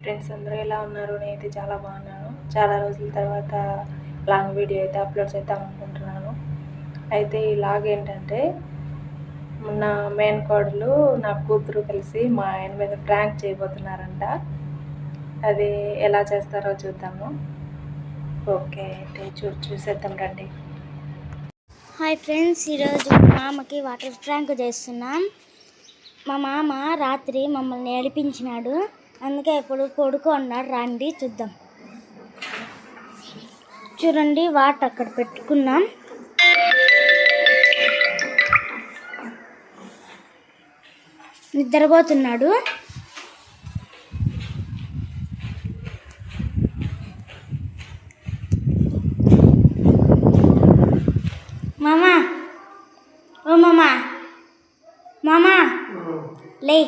Friends అందరూ ఎలా ఉన్నారు? నేనైతే చాలా బాగున్నాను. చాలా రోజుల తర్వాత లాంగ్ వీడియో అయితే అప్లోడ్ చేద్దాం అనుకుంటున్నాను. అయితే ఈ లాగ్ ఏంటంటే నా మెయిన్ కోడలు నా కూతురు కలిసి మా ఆయన మీద ప్రాంక్ చేయబోతున్నారంట. అది ఎలా చేస్తారో చూద్దాము. ఓకే అయితే చూ చూసేద్దాం రండి. హాయ్ ఫ్రెండ్స్ ఈరోజు మామకి వాటర్ ప్రాంక్ చేస్తున్నాం. మా మామ రాత్రి మమ్మల్ని ఏడిపించినాడు. అందుకే ఇప్పుడు పడుకున్నాడు రండి చూద్దాం. చూడండి వాట్ అక్కడ పెట్టుకున్నాం. నిద్రపోతున్నాడు. మామా ఓ మామా మామా లే.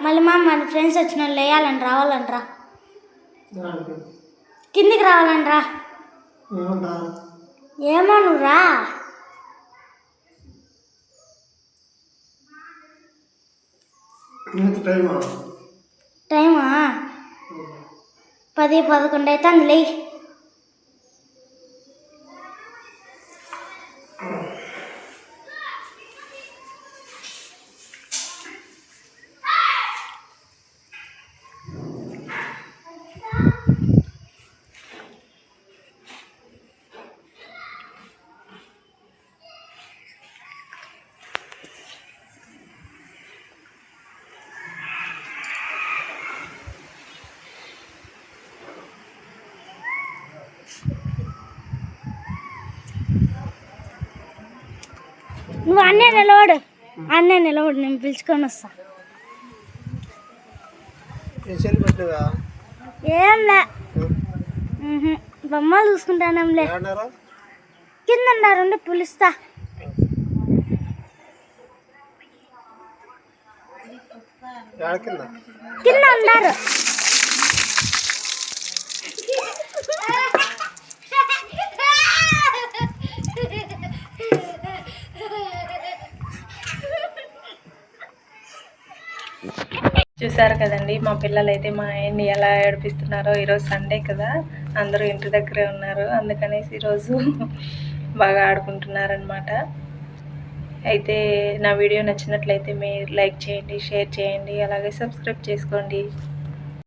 మళ్ళీ మా మన ఫ్రెండ్స్ వచ్చిన వాళ్ళు లేయాలని రావాలంట్రా కిందికి రావాలంట్రా ఏమో నువ్వు రా. టైమా? పది పదకొండు అవుతుంది లే నువ్వు అన్నే నిలబడు. అన్నే నిలబడు నేను పిలుచుకొని వస్తా. ఏంలే. బొమ్మలు చూసుకుంటానంలే. కింద ఉన్నారుండి పిలుస్తా. కింద ఉన్నారు. చూసారు కదండి మా పిల్లలు అయితే మా ఆయన్ని ఎలా ఏడిపిస్తున్నారో ఈరోజు సండే కదా అందరూ ఇంటి దగ్గరే ఉన్నారు. అందుకనేసి ఈరోజు బాగా ఆడుకుంటున్నారనమాట అయితే నా వీడియో నచ్చినట్లయితే మీరు లైక్ చేయండి షేర్ చేయండి అలాగే సబ్స్క్రైబ్ చేసుకోండి.